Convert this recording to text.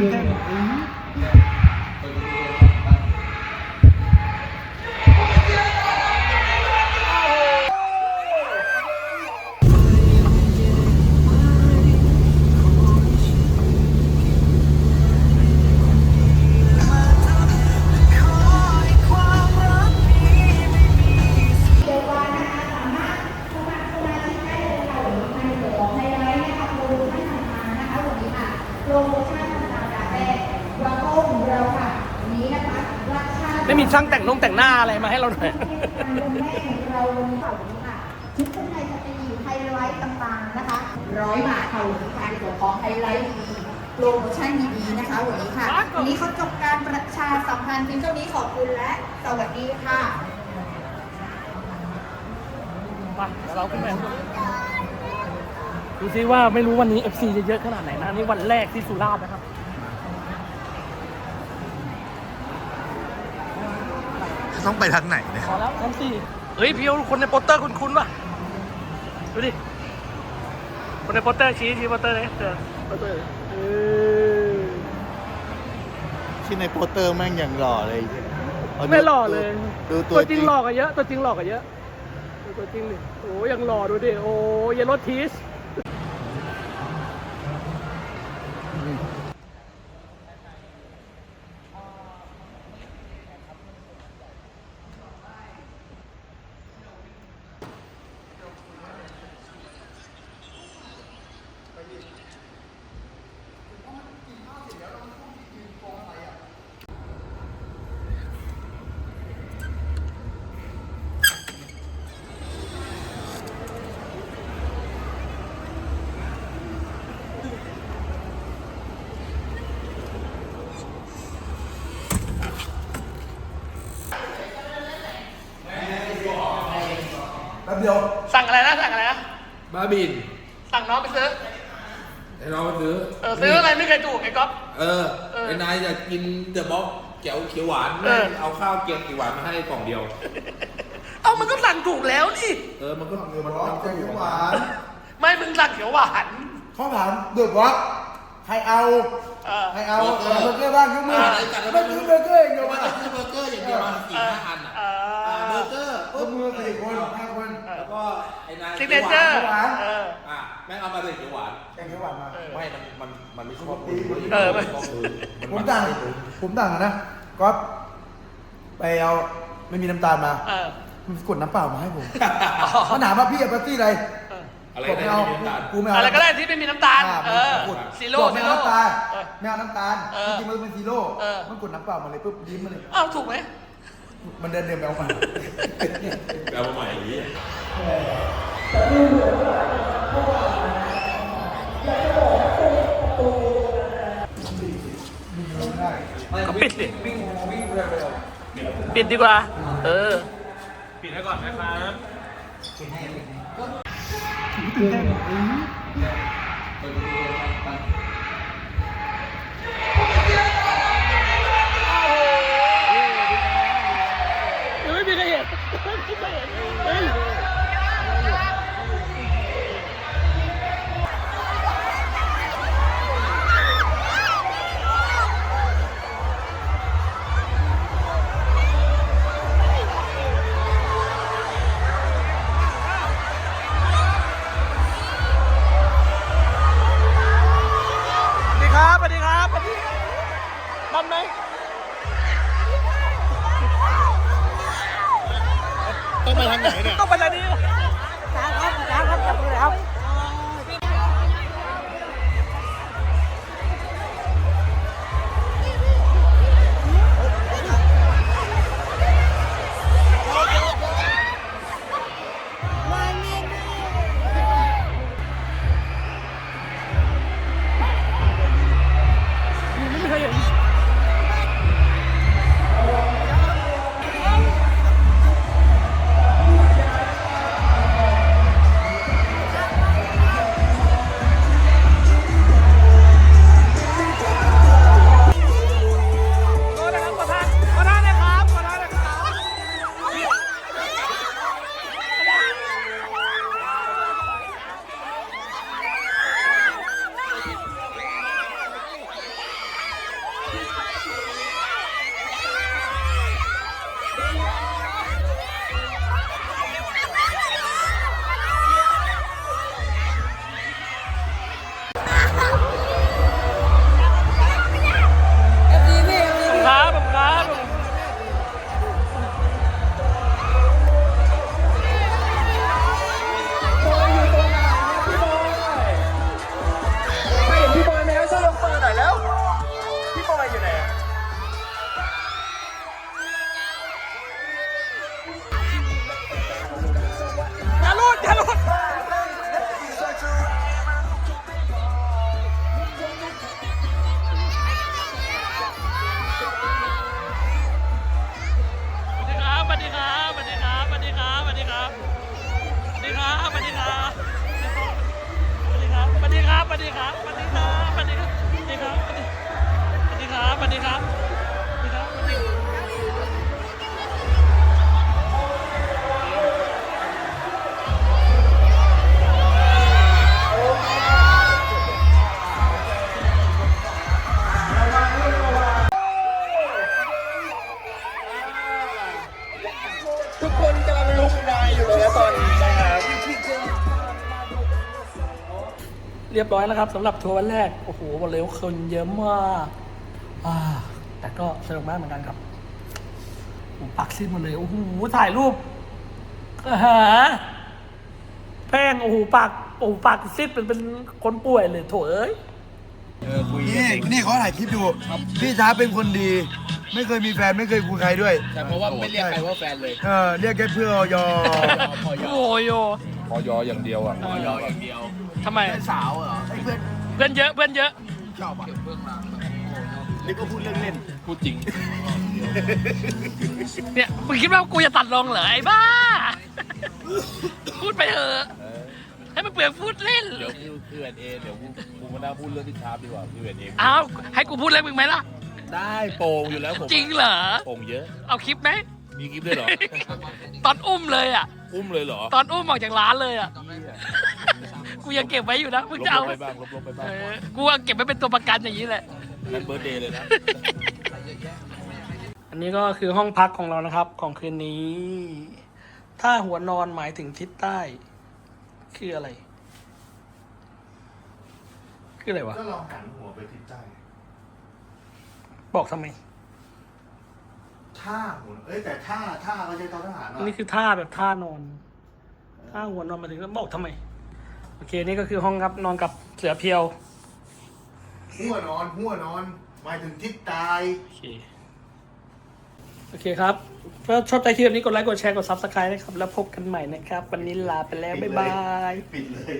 って。 กเราต้มเราค่ะวันนี้นะคะราคาไม่มีช่างแต่งนงแต่งหน้าอะไรมาให้เราหน่อยการลงแม่ของเราวันนี้ค่ะวันนี้ค่ะชุดชั้นในสตรีไฮไลท์ต่างๆนะคะร้อยบาทค่ะวันนี้ค่ะในส่วนของไฮไลท์ดีๆโปรโมชั่นดีๆนะคะวันนี้ค่ะวันนี้เขาจบการประชาสัมพันธ์เพียงเท่านี้ขอบคุณและสวัสดีค่ะมาเดี๋ยวเราขึ้นไปข้างบนดูซิว่าไม่รู้วันนี้ FC จะเยอะขนาดไหนนะนี่วันแรกที่สุราษฎร์นะครับ ต้องไปทางไหนเนี่ยพอแล้วชั้นสี่เฮ้ยพี่เอาคนในโปสเตอร์คุ้นๆป่ะดูดิคนในโปสเตอร์ชี้ชี้โปสเตอร์เลยเจอโปสเตอร์เออที่ในโปสเตอร์แม่งอย่างหล่อเลยาดูไม่หล่อเลยดูตัตัววจริงหล่อกันเยอะตัวจริงหล่อกันเยอะดูตัวจริงดิโอ้ยังหล่อดูดิโอ้เยลโลทีส แป๊บเดียวสั่งอะไรนะสั่งอะไรนะบ้าบินสั่งน้องไปซื้อไอ้น้องมาซื้อเออซื้ออะไรไม่เคยถูกไอ้ก๊อฟ เออเออไอ้นายอยากกินเดอะบ็อกแก้วเขียวหวานเออเอาข้าวเกี๊ยวเขียวหวานมาให้กล่องเดียว เอ้ามันก็สั่งถูกแล้วนี่เออมันก็เดือดมันร้อนมันก็แกงอเขียู่ยวหหวาวานนไม่มึงสั่งเขียวหวานเขาถามเดือดร้อนใครเอา เออ ใครเอาเออเบอร์เกอร์บ้างยกมือไม่ซื้อเบอร์เกอร์อย่างเดียว สี่คนห้าคนแล้วก็ไอ้นายซิกเนเจอร์หวานเออ อะแม่งเอามาเลยเขียวหวาน แกงเขียวหวานมาไม่ มัน มัน มันไม่ชอบเออไม่ผมต่างผมต่างนะก๊อฟไปเอาไม่มีน้ำตาลมาเออ มันกดน้ำเปล่ามาให้ผมมันถามว่าพี่เอาเปาร์ตี้อะไรเออ อะไรผมได้ไม่เอาไม่มีน้ำตาล กูไม่เอาอะไรก็ได้ที่ไม่มีน้ำตาลอ่าเออมันกดซีโร่บอกซีไม่เอาโร่น้ำตาลเออไม่เอาน้ำตาลเออจริงๆมันเป็นซีโร่เออ มันกดน้ำเปล่ามาเลยปุ๊บยิ้มมาเลย อ้าวถูกไหม มันเดินเดินไปเอามาเอามาใหม่อย่างนี้ก็ปิดดิปิดดีกว่า เออ ปิดให้ก่อนนะครับตื่นเต้น ไม่เห็นเต้องไปทางไหนเนี่ย ต้องไปทาง ดีครับทุกคนกำลังลุกนายอยู่เลยนะตอนนี้นะครับเรียบร้อยแล้วครับสำหรับทัวร์วันแรก โอ้โหบอกเลยว่าคนเยอะมาก แต่ก็สนุกมากเหมือนกันครับโอ้โหปักซิดหมดเลย โอ้โห ถ่ายรูปอาหาแพงโอ้โหปากโอ้โหปากซิดเป็นเป็นคนป่วยเลยโถเอ้ยนี่นี่เขาถ่ายคลิปอยู่พี่ช้าเป็นคนดี ไม่เคยมีแฟนไม่เคยคุยใครด้วย แต่เพราะว่าไม่เรียกใครว่าแฟนเลย เออเรียกแค่เพื่ออยอโอ้โหโยพอยออย่างเดียวอะพอยออย่างเดียวทำไมสาวเหรอไอ้เพื่อนเพื่อนเยอะเพื่อนเยอะชอบอะนี่ ก็พูดเรื่องเล่น พูดจริง เนี่ยมึงคิดว่ากูจะตัดลงเหรอไอ้บ้า พูดไปเถอะให้มันเปลืองพูดเล่น เดี๋ยวพี่พี่เอ็นเอเดี๋ยวกูกูมานั่งพูดเรื่องที่ชาร์ปดีกว่าพี่เอ็นเออ้าวให้กูพูดเรื่องมึงไหมล่ะ ได้โป่งอยู่แล้วผมจริงเหรอ โป่งเยอะ เอาคลิปไหม มีคลิปด้วยเหรอ ตอนอุ้มเลยอะ อุ้มเลยเหรอตอนอุ้มออกจากร้านเลยอะ กูยังเก็บไว้อยู่นะมึงลบจะเอาๆไปบ้างลบๆไปบ้าเองอกูเอาเก็บไว้เป็นตัวประกันอย่างนี้แหละ นั่นเบิร์ดเดย์เลยนะ อันนี้ก็คือห้องพักของเรานะครับ ของคืนนี้ ถ้าหัวนอนหมายถึงทิศใต้ คืออะไร คืออะไรวะ ก็ลองหันหัวไปทิศใต้บอกทำไม ท่าหัวเอ้ยแต่ท่าท่าเขาใช้ทอทหารอันนี้คือท่าแบบท่านอน ท่าหัวนอนหมายถึงบอกทำไม โอเค นี่ก็คือห้องครับนอนกับเสือเพียว หัวนอน หัวนอน หมายถึงทิศใต้โอเค โอเคครับ ถ้าชอบใจคลิปแบบนี้กดไลค์ กดแชร์ กด subscribe นะครับ แล้วพบกันใหม่นะครับ วันนี้ลาไปแล้ว บ๊ายบาย ปิดเลย